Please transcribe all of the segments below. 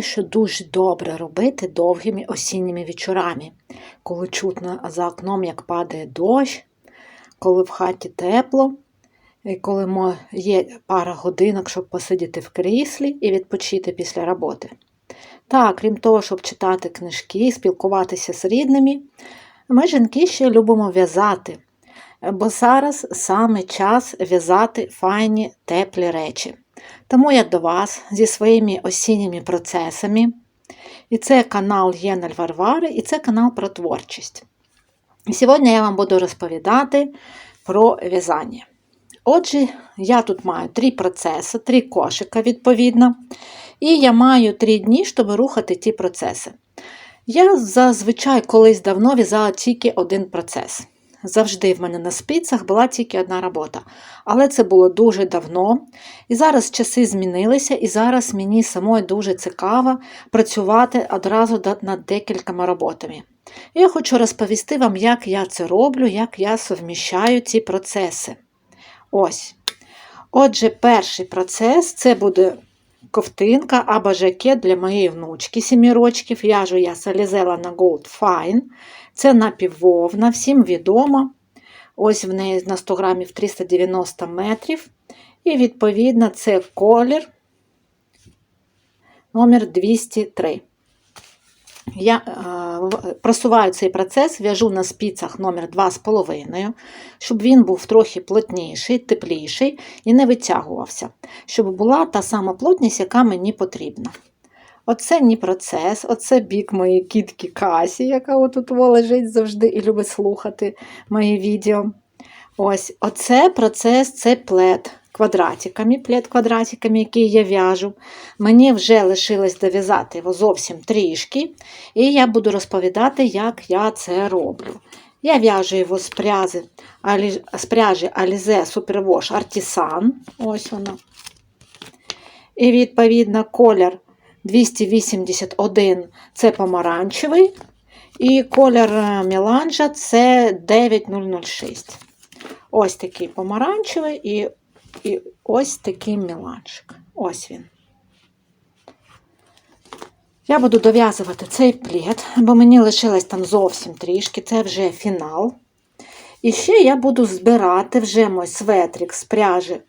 Знаєте, що дуже добре робити довгими осінніми вечорами, коли чутно за окном, як падає дощ, коли в хаті тепло, і коли є пара годинок, щоб посидіти в кріслі і відпочити після роботи. Так, крім того, щоб читати книжки, спілкуватися з рідними, ми, жінки, ще любимо в'язати, бо зараз саме час в'язати файні теплі речі. Тому я до вас зі своїми осінніми процесами. І це канал Єнель Варвари, і це канал про творчість. І сьогодні я вам буду розповідати про в'язання. Отже, я тут маю три процеси, три кошика, відповідно. І я маю три дні, щоб рухати ті процеси. Я зазвичай колись давно в'язала тільки один процес. Завжди в мене на спицях була тільки одна робота. Але це було дуже давно. І зараз часи змінилися, і зараз мені самой дуже цікаво працювати одразу над декількома роботами. Я хочу розповісти вам, як я це роблю, як я совміщаю ці процеси. Ось. Отже, перший процес це буде ковтинка або жакет для моєї внучки сімі рочків. В'яжу я Салізела на Gold Fine. Це напіввовна, всім відомо. Ось в неї на 100 грамів 390 метрів. І, відповідно, це колір номер 203. Я е, просуваю цей процес, в'яжу на спицях номер 2,5, щоб він був трохи плотніший, тепліший і не витягувався, щоб була та сама плотність, яка мені потрібна. Оце мій процес, оце бік моєї кітки Касі, яка отут лежить завжди і любить слухати мої відео. Ось, оце процес, це плед квадратиками, плед квадратиками, який я в'яжу. Мені вже лишилось дов'язати його зовсім трішки, і я буду розповідати, як я це роблю. Я в'яжу його з прязи, з пряжі Alize Superwash Artisan. Ось вона. І відповідно колір 281 це помаранчевий. І колір е, меланжа це 9006. Ось такий помаранчевий і, і ось такий меланжик. Ось він. Я буду дов'язувати цей плід, бо мені лишилось там зовсім трішки, це вже фінал. І ще я буду збирати вже мій светрик з пряжі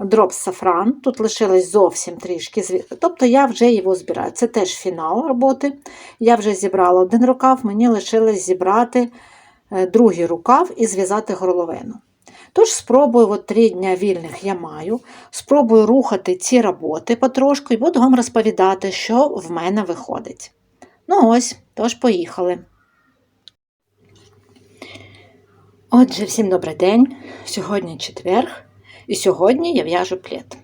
Drop Safran. Тут лишилось зовсім трішки. Тобто я вже його збираю. Це теж фінал роботи. Я вже зібрала один рукав, мені лишилось зібрати е, другий рукав і зв'язати горловину. Тож спробую, от три дня вільних я маю, спробую рухати ці роботи потрошку і буду вам розповідати, що в мене виходить. Ну ось, тож поїхали. Отже, всім добрий день. Сьогодні четверг, і сьогодні я в'яжу плед.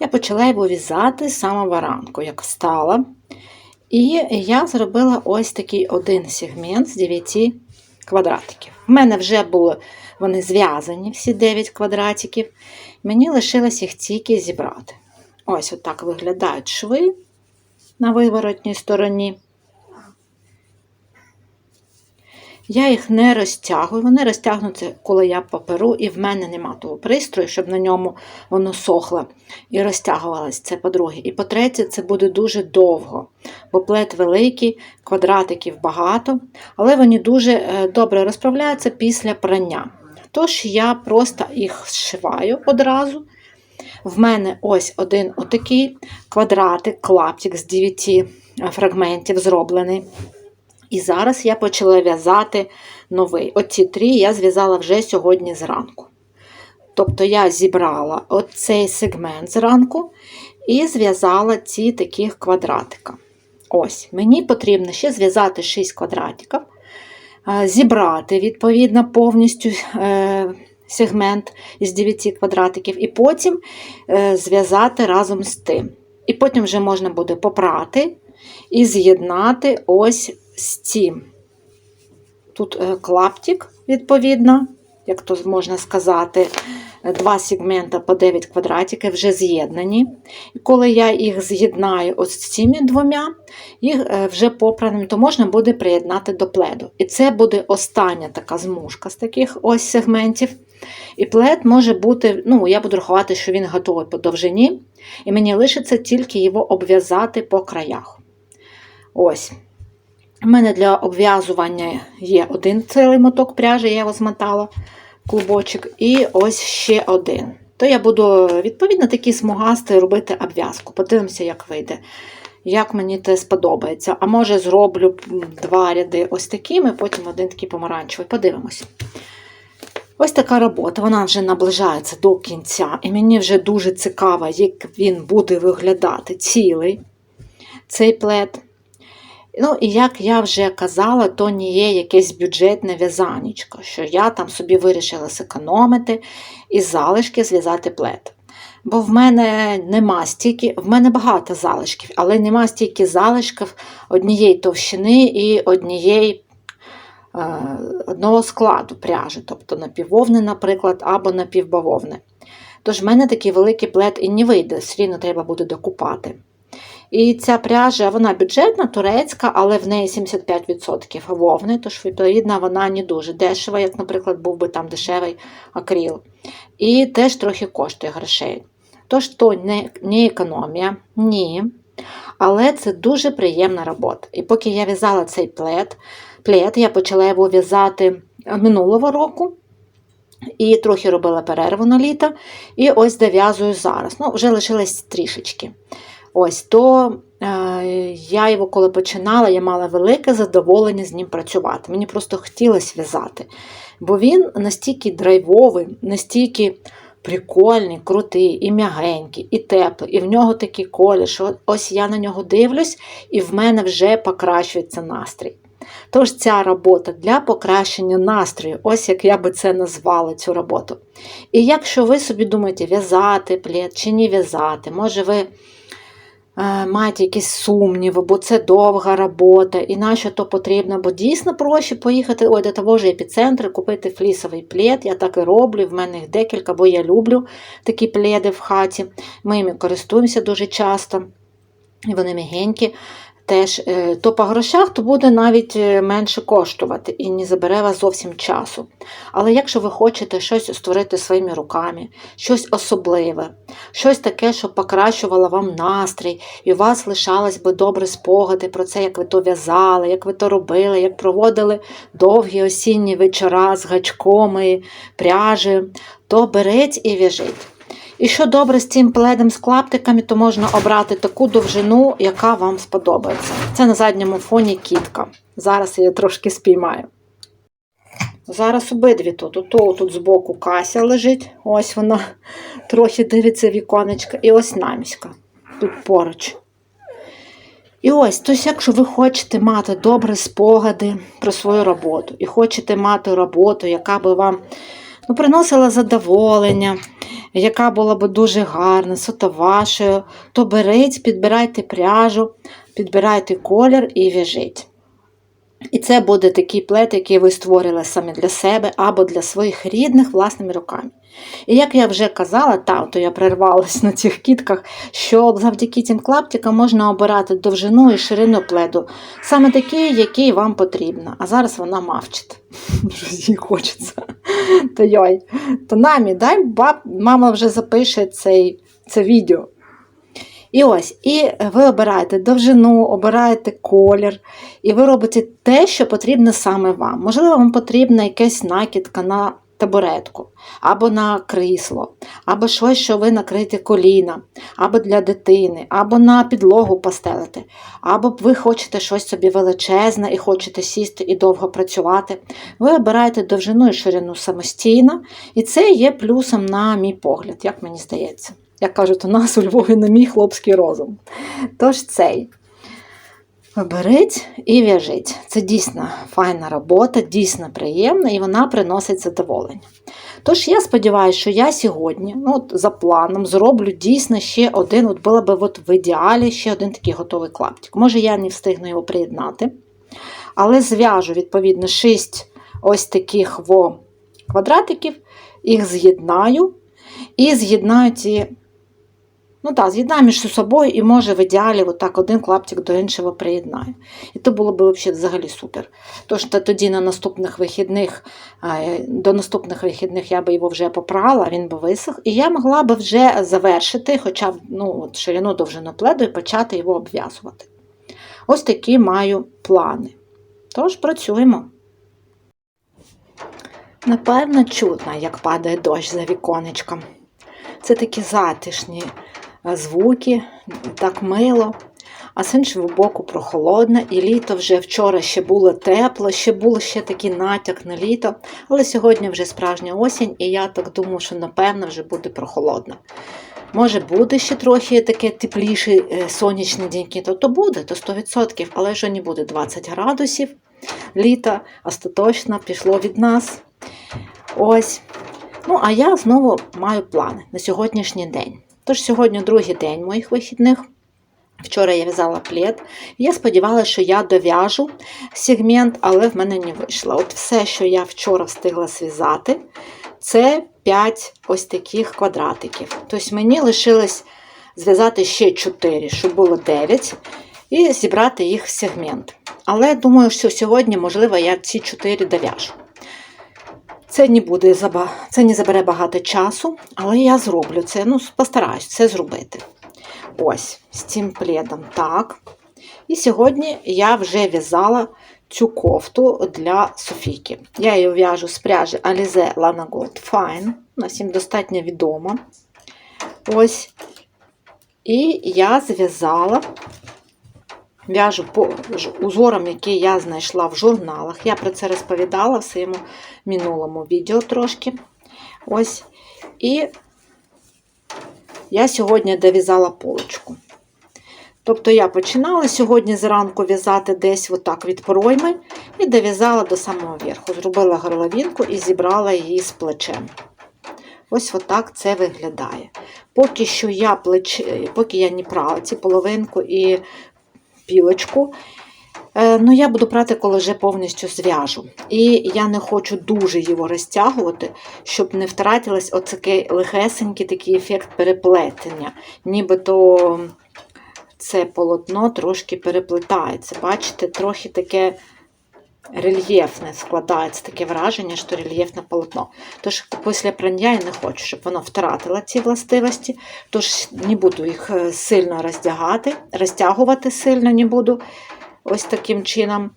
Я почала його в'язати з самого ранку, як встала. І я зробила ось такий один сегмент з 9 квадратиків. У мене вже були вони зв'язані, всі 9 квадратиків. Мені лишилось їх тільки зібрати. Ось отак виглядають шви на виворотній стороні. Я їх не розтягую, вони розтягнуться, коли я поперу, і в мене нема того пристрою, щоб на ньому воно сохло і розтягувалось. Це по-друге. І по-третє, це буде дуже довго, бо плет великий, квадратиків багато, але вони дуже е, добре розправляються після прання. Тож я просто їх зшиваю одразу. В мене ось один отакий квадратик, клаптик з 9 фрагментів зроблений. І зараз я почала в'язати новий. Оці три я зв'язала вже сьогодні зранку. Тобто я зібрала оцей сегмент зранку і зв'язала ці таких квадратика. Ось, мені потрібно ще зв'язати 6 квадратиків, зібрати, відповідно, повністю е, сегмент із 9 квадратиків, і потім е, зв'язати разом з тим. І потім вже можна буде попрати і з'єднати ось з цим. Тут е, клаптик, відповідно, як то можна сказати, е, два сегмента по 9 квадратиків вже з'єднані. І коли я їх з'єднаю з цими двома, їх е, вже попраним, то можна буде приєднати до пледу. І це буде остання така змушка з таких ось сегментів. І плед може бути, ну, я буду рахувати, що він готовий по довжині, і мені лишиться тільки його обв'язати по краях. Ось. У мене для обв'язування є один цілий моток пряжі, я його змотала, клубочок, і ось ще один. То я буду, відповідно, такі смугасти робити обв'язку. Подивимося, як вийде. Як мені це сподобається. А може, зроблю два ряди ось такими, потім один такий помаранчевий. Подивимось. Ось така робота, вона вже наближається до кінця, і мені вже дуже цікаво, як він буде виглядати цілий цей плед. Ну, і як я вже казала, то не є якесь бюджетне в'язанечко, що я там собі вирішила зекономити і залишки зв'язати плед. Бо в мене нема стільки, в мене багато залишків, але нема стільки залишків однієї товщини і однієї е, одного складу пряжі, тобто напіввовни, наприклад, або напівбавовни. Тож в мене такий великий плед і не вийде, все рівно треба буде докупати. І ця пряжа, вона бюджетна, турецька, але в неї 75% вовни, тож, відповідно, вона не дуже дешева, як, наприклад, був би там дешевий акрил. І теж трохи коштує грошей. Тож то не, не економія, ні. Але це дуже приємна робота. І поки я в'язала цей плед, плед, я почала його в'язати минулого року. І трохи робила перерву на літо. І ось дов'язую зараз. Ну, вже лишилось трішечки. Ось то е, я його, коли починала, я мала велике задоволення з ним працювати. Мені просто хотілося в'язати. Бо він настільки драйвовий, настільки прикольний, крутий, і м'ягенький, і теплий, і в нього такий колір, що ось я на нього дивлюсь, і в мене вже покращується настрій. Тож ця робота для покращення настрою, ось як я би це назвала цю роботу. І якщо ви собі думаєте, в'язати плед чи не в'язати, може ви мають якісь сумніви, бо це довга робота, і нащо то потрібно, бо дійсно проще поїхати ой, до того ж епіцентру, купити флісовий плед. Я так і роблю, в мене їх декілька, бо я люблю такі пледи в хаті. Ми їм користуємося дуже часто, і вони мігенькі теж, е, то по грошах то буде навіть е, менше коштувати і не забере вас зовсім часу. Але якщо ви хочете щось створити своїми руками, щось особливе, щось таке, що покращувало вам настрій, і у вас лишались би добрі спогади про це, як ви то в'язали, як ви то робили, як проводили довгі осінні вечора з гачком і пряжі, то беріть і в'яжіть. І що добре з цим пледом з клаптиками, то можна обрати таку довжину, яка вам сподобається. Це на задньому фоні кітка. Зараз я трошки спіймаю. Зараз обидві тут. Ото тут збоку Кася лежить, ось вона трохи дивиться віконечка, і ось наміська тут поруч. І ось, тобто, якщо ви хочете мати добрі спогади про свою роботу, і хочете мати роботу, яка би вам ну, приносила задоволення, яка була б дуже гарна, суто вашою, то беріть, підбирайте пряжу, підбирайте колір і в'яжіть. І це буде такий плет, який ви створили самі для себе або для своїх рідних власними руками. І як я вже казала, та, то я прервалась на цих кітках, що завдяки цим клаптикам можна обирати довжину і ширину пледу, саме такі, які вам потрібно. А зараз вона мавчить. Їй хочеться. То йой, то намі, дай баб, мама вже запише цей, це відео. І ось, і ви обираєте довжину, обираєте колір, і ви робите те, що потрібно саме вам. Можливо, вам потрібна якась накидка на табуретку, або на крісло, або щось, що ви накрите коліна, або для дитини, або на підлогу постелити, або ви хочете щось собі величезне і хочете сісти і довго працювати. Ви обираєте довжину і ширину самостійно, і це є плюсом на мій погляд, як мені здається. Як кажуть, у нас у Львові на мій хлопський розум. Тож цей. Беріть і в'яжіть. Це дійсно файна робота, дійсно приємна і вона приносить задоволення. Тож, я сподіваюся, що я сьогодні, ну, от за планом, зроблю дійсно ще один, от було б от в ідеалі ще один такий готовий клаптик. Може, я не встигну його приєднати. Але зв'яжу, відповідно, 6 ось таких во квадратиків, їх з'єднаю і з'єднаю ці Ну так, з'єднаю між собою і може в ідеалі отак один клаптик до іншого приєднаю. І то було б взагалі, супер. Тож то тоді на наступних вихідних, до наступних вихідних я би його вже попрала, він би висох, і я могла б вже завершити хоча б ну, от ширину довжину пледу і почати його обв'язувати. Ось такі маю плани. Тож працюємо. Напевно, чутно, як падає дощ за віконечком. Це такі затишні звуки, так мило. А з іншого боку прохолодно, і літо вже вчора ще було тепло, ще був ще такий натяк на літо, але сьогодні вже справжня осінь, і я так думаю, що напевно вже буде прохолодно. Може буде ще трохи таке тепліше е, сонячні деньки, то то буде, то 100%, але вже не буде 20 градусів. Літо остаточно пішло від нас. Ось. Ну, а я знову маю плани на сьогоднішній день. Тож сьогодні другий день моїх вихідних. Вчора я в'язала плед. Я сподівалася, що я дов'яжу сегмент, але в мене не вийшло. От все, що я вчора встигла зв'язати, це 5 ось таких квадратиків. Тобто мені лишилось зв'язати ще 4, щоб було 9, і зібрати їх в сегмент. Але думаю, що сьогодні, можливо, я ці 4 дов'яжу. Це не буде це не забере багато часу, але я зроблю це. Ну, постараюсь це зробити. Ось, з цим пледом так. І сьогодні я вже в'язала цю кофту для Софійки. Я її в'яжу з пряжі Alize Lana Gold Fine. Вона всім достатньо відома. Ось. І я зв'язала, в'яжу по узорам, які я знайшла в журналах. Я про це розповідала в своєму минулому відео трошки. Ось. І я сьогодні дов'язала полочку. Тобто я починала сьогодні зранку в'язати десь отак від пройми і дов'язала до самого верху. Зробила горловинку і зібрала її з плечем. Ось отак це виглядає. Поки що я плеч... поки я не прала ці половинку і пілочку, е, ну я буду прати, коли вже повністю зв'яжу. І я не хочу дуже його розтягувати, щоб не втратилось оцей легесенький такий ефект переплетення. Нібито це полотно трошки переплетається. Бачите, трохи таке рельєфне складається таке враження, що рельєфне полотно. Тож, після прання я не хочу, щоб воно втратило ці властивості, тож не буду їх е, сильно роздягати, розтягувати сильно не буду. Ось таким чином.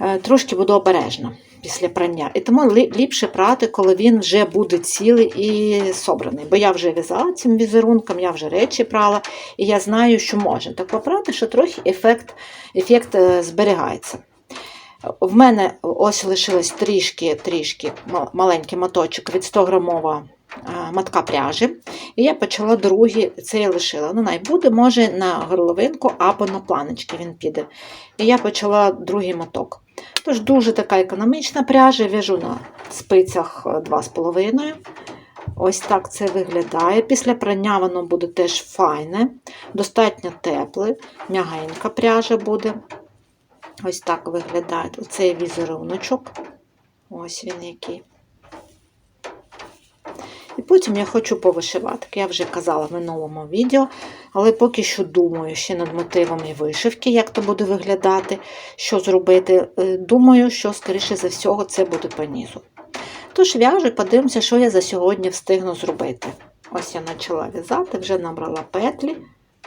Е, трошки буду обережна після прання. І тому ліпше прати, коли він вже буде цілий і собраний. Бо я вже в'язала цим візерунком, я вже речі прала, і я знаю, що можна так попрати, що трохи ефект, ефект е, зберігається. В мене ось лишилось трішки трішки маленький моточок від 100 грамова матка пряжі. І я почала другий, це я лишила. Ну, най буде, може, на горловинку або на планочки він піде. І я почала другий моток. Тож, дуже така економічна пряжа, в'яжу на спицях 2,5. Ось так це виглядає. Після прання воно буде теж файне, достатньо тепле, м'ягенька пряжа буде. Ось так виглядає оцей візеруночок. Ось він який. І потім я хочу повишивати, як я вже казала в минулому відео, але поки що думаю ще над мотивами вишивки, як то буде виглядати, що зробити. Е, думаю, що, скоріше за всього, це буде по низу. Тож в'яжу і подивимося, що я за сьогодні встигну зробити. Ось я почала в'язати, вже набрала петлі.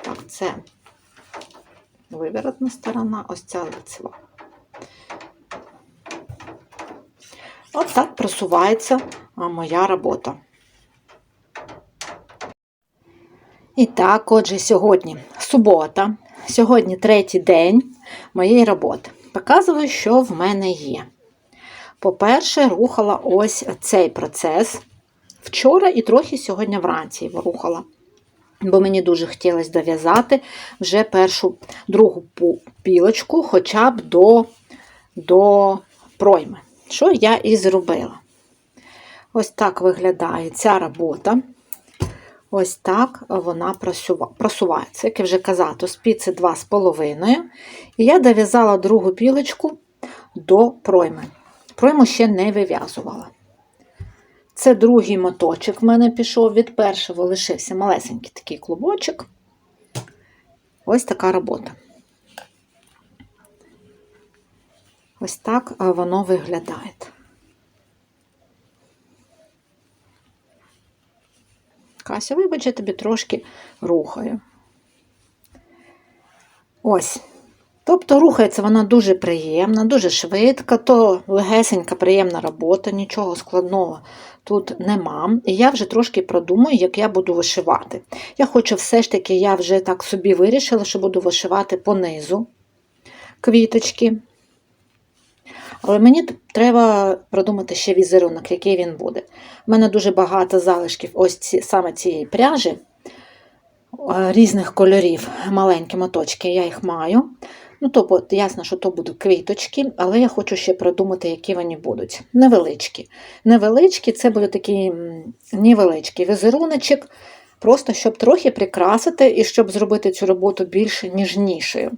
Так, це виворотна сторона, ось ця лицева. От так просувається моя робота. І так, отже, сьогодні субота, сьогодні третій день моєї роботи. Показую, що в мене є. По-перше, рухала ось цей процес. Вчора і трохи сьогодні вранці його рухала. Бо мені дуже хотілося дов'язати вже першу другу пілочку, хоча б до, до пройми. Що я і зробила. Ось так виглядає ця робота. Ось так вона просувається. Як я вже казала, то спіці 2,5. І я дов'язала другу пілочку до пройми. Пройму ще не вив'язувала. Це другий моточок в мене пішов. Від першого лишився малесенький такий клубочок. Ось така робота. Ось так воно виглядає. Кася, вибач, я тобі трошки рухаю. Ось. Тобто рухається вона дуже приємна, дуже швидка, то легесенька, приємна робота, нічого складного тут нема. І я вже трошки продумаю, як я буду вишивати. Я хочу все ж таки, я вже так собі вирішила, що буду вишивати понизу квіточки. Але мені треба продумати ще візерунок, який він буде. У мене дуже багато залишків ось ці, саме цієї пряжі різних кольорів, маленькі моточки, я їх маю. Ну, то ясно, що то будуть квіточки, але я хочу ще продумати, які вони будуть. Невеличкі. Невеличкі це буде такий невеличкий візеруночок, просто щоб трохи прикрасити і щоб зробити цю роботу більш ніжнішою.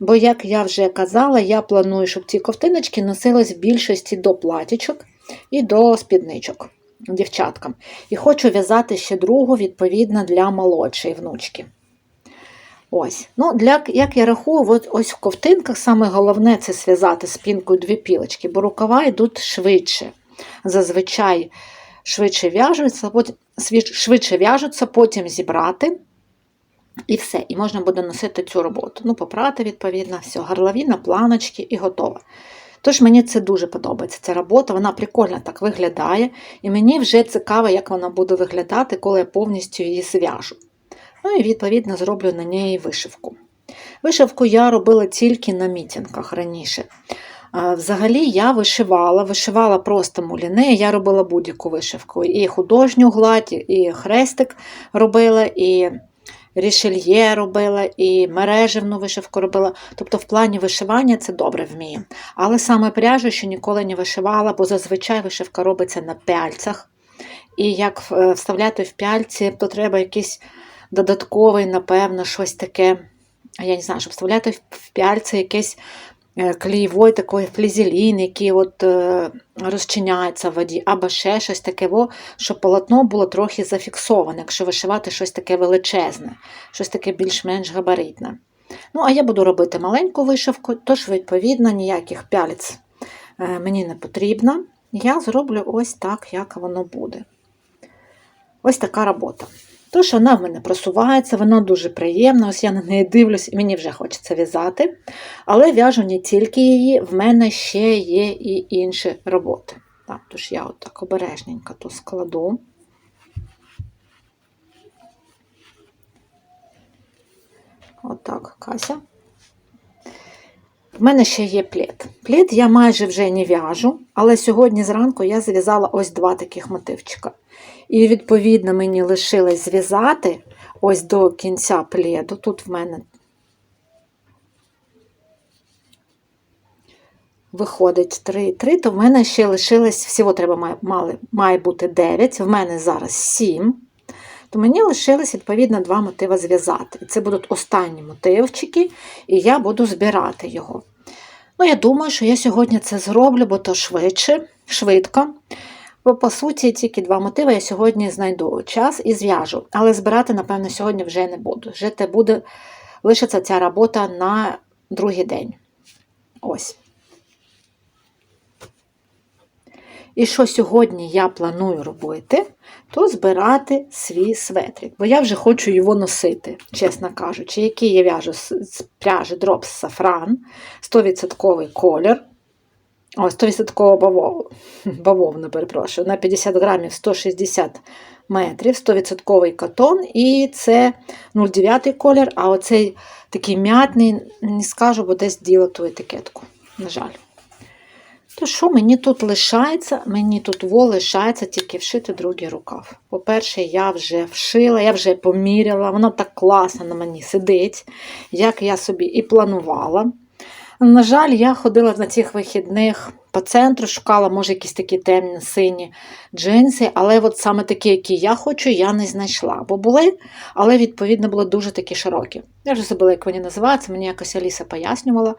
Бо, як я вже казала, я планую, щоб ці ковтиночки носились в більшості до платічок і до спідничок дівчаткам. І хочу в'язати ще другу, відповідно, для молодшої внучки. Ось. Ну, для, Як я рахую, от ось в ковтинках саме головне це зв'язати спінкою дві пілочки, бо рукава йдуть швидше. Зазвичай швидше в'яжуться, швидше в'яжуться, потім зібрати. І все, і можна буде носити цю роботу. Ну, попрати, відповідно, все, горловіна, планочки і готово. Тож мені це дуже подобається. Ця робота, вона прикольно так виглядає, і мені вже цікаво, як вона буде виглядати, коли я повністю її зв'яжу. Ну і, відповідно, зроблю на неї вишивку. Вишивку я робила тільки на мітінгах раніше. Взагалі, я вишивала, вишивала просто муліне, я робила будь-яку вишивку. І художню гладь, і хрестик робила, і рішельє робила, і мережевну вишивку робила. Тобто, в плані вишивання це добре вмію. Але саме пряжу, що ніколи не вишивала, бо зазвичай вишивка робиться на пяльцях. І як е, вставляти в пяльці, то треба якийсь додатковий, напевно, щось таке. Я не знаю, щоб вставляти в пяльці якесь Е, клеєвої такої флізелін, який от е, розчиняється в воді, або ще щось таке, щоб полотно було трохи зафіксоване, якщо вишивати щось таке величезне, щось таке більш-менш габаритне. Ну, а я буду робити маленьку вишивку, тож, відповідно, ніяких пялець е, мені не потрібно. Я зроблю ось так, як воно буде. Ось така робота. Тож вона в мене просувається, вона дуже приємна, ось я на неї дивлюсь, і мені вже хочеться в'язати. Але в'яжу не тільки її, в мене ще є і інші роботи. Так, Тож я отак обережненько то складу. Отак, Кася. В мене ще є плід. Плід я майже вже не в'яжу, але сьогодні зранку я зв'язала ось два таких мотивчика. І, відповідно, мені лишилось зв'язати ось до кінця пледу. Тут в мене виходить 3, 3, то в мене ще лишилось, всього треба має, має бути 9, в мене зараз 7. То мені лишилось, відповідно, два мотиви зв'язати. Це будуть останні мотивчики, і я буду збирати його. Ну, я думаю, що я сьогодні це зроблю, бо то швидше, швидко. Бо, по суті, тільки два мотиви я сьогодні знайду час і зв'яжу. Але збирати, напевно, сьогодні вже не буду. Жити буде лишиться ця робота на другий день. Ось. І що сьогодні я планую робити, то збирати свій светрик. Бо я вже хочу його носити, чесно кажучи, який я в'яжу з пряжі Drops Safran, 100% колір. О, 100% бавов, бавовна, перепрошую, на 50 грамів 160 метрів, 100% катон, і це 0,9 колір, а оцей такий м'ятний, не скажу, бо десь діла ту етикетку. На жаль. То що мені тут лишається? Мені тут во лишається тільки вшити другий рукав. По-перше, я вже вшила, я вже поміряла, воно так класно на мені сидить, як я собі і планувала. На жаль, я ходила на цих вихідних по центру, шукала, може, якісь такі темні сині джинси, але от саме такі, які я хочу, я не знайшла. Бо були, але, відповідно, були дуже такі широкі. Я вже забула, як вони називаються, мені якось Аліса пояснювала.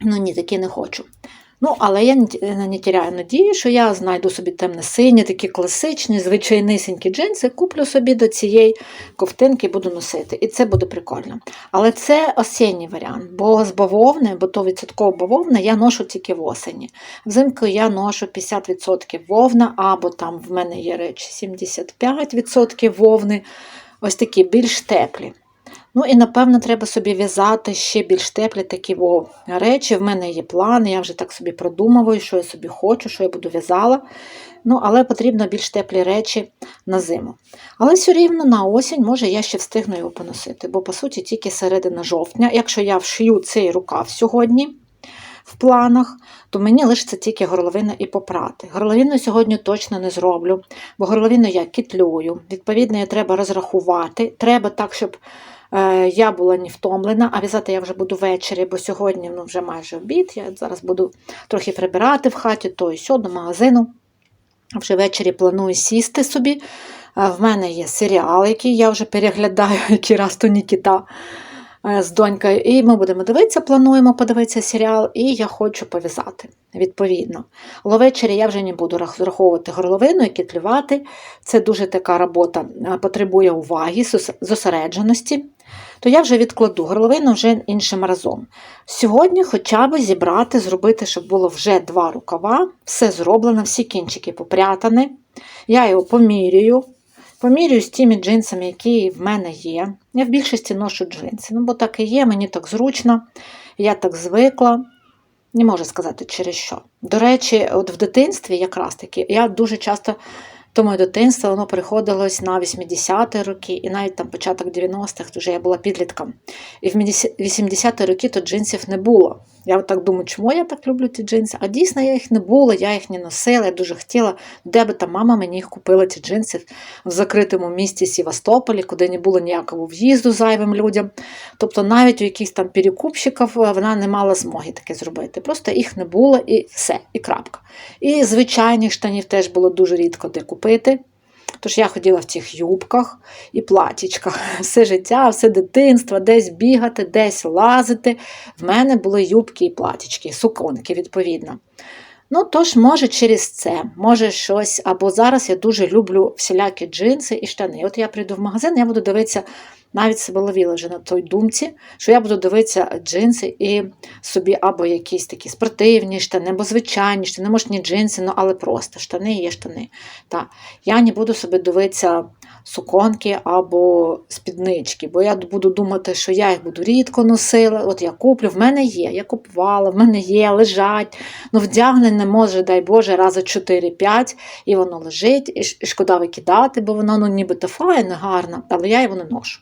Ну ні, такі не хочу. Ну, але я не не тіряю надії, що я знайду собі темно-сині, такі класичні, звичайнисінькі джинси, куплю собі до цієї ковтинки і буду носити. І це буде прикольно. Але це осінній варіант, бо з бавовни, бо то відсотково бавовна, я ношу тільки в осені. Взимку я ношу 50% вовна, або там в мене є речі 75% вовни, ось такі більш теплі. Ну і напевно треба собі в'язати ще більш теплі такі во речі. В мене є плани, я вже так собі продумую, що я собі хочу, що я буду в'язала. Ну, але потрібно більш теплі речі на зиму. Але все рівно на осінь, може, я ще встигну його поносити, бо по суті тільки середина жовтня. Якщо я вшию цей рукав сьогодні в планах, то мені лишиться тільки горловина і попрати. Горловину сьогодні точно не зроблю, бо горловину я кітлюю. Відповідно, її треба розрахувати. Треба так, щоб я була не втомлена, а в'язати я вже буду ввечері, бо сьогодні ну, вже майже обід. Я зараз буду трохи прибирати в хаті, то і сьо до магазину. Вже ввечері планую сісти собі. Е, В мене є серіал, який я вже переглядаю, який раз то Нікіта е, з донькою. І ми будемо дивитися, плануємо подивитися серіал, і я хочу пов'язати. Відповідно. Але я вже не буду рах- враховувати горловину і кітлювати. Це дуже така робота, е, потребує уваги, зосередженості. То я вже відкладу горловину вже іншим разом. Сьогодні хоча б зібрати, зробити, щоб було вже два рукава, все зроблено, всі кінчики попрятані. Я його помірюю. Помірюю з тими джинсами, які в мене є. Я в більшості ношу джинси, ну бо так і є, мені так зручно, я так звикла. Не можу сказати через що. До речі, от в дитинстві якраз таки я дуже часто то моє дитинство воно приходилось на 80-ті роки, і навіть там початок 90-х, вже я була підлітком. І в 80-ті роки то джинсів не було. Я от так думаю, чому я так люблю ті джинси? А дійсно я їх не було, я їх не носила, я дуже хотіла, де би там мама мені їх купила, ті джинси в закритому місті Сівастополі, куди не було ніякого в'їзду зайвим людям. Тобто навіть у якихось там перекупщиків вона не мала змоги таке зробити. Просто їх не було і все, і крапка. І звичайних штанів теж було дуже рідко де купити. Тож я ходила в цих юбках і платічках. Все життя, все дитинство, десь бігати, десь лазити. В мене були юбки і платічки, суконки, відповідно. Ну, тож, може, через це, може щось. Або зараз я дуже люблю всілякі джинси і штани. От я прийду в магазин, я буду дивитися, навіть себе ловила вже на той думці, що я буду дивитися джинси і собі або якісь такі спортивні штани, або звичайні штани, може, не джинси, ну, але просто штани є штани. Та. Я не буду собі дивитися суконки або спіднички, бо я буду думати, що я їх буду рідко носила. От я куплю, в мене є, я купувала, в мене є, лежать. Ну, вдягнене може, дай Боже, рази 4-5, і воно лежить, і шкода викидати, бо воно ну, нібито файне, гарне, але я його не ношу.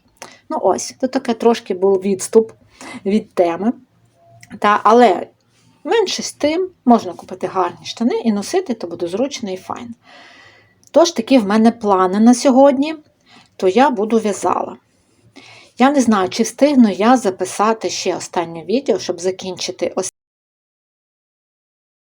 Ну ось, то таке трошки був відступ від теми. Та, але менше з тим можна купити гарні штани і носити, то буде зручно і файно. Тож такі в мене плани на сьогодні, то я буду в'язала. Я не знаю, чи встигну я записати ще останнє відео, щоб закінчити ось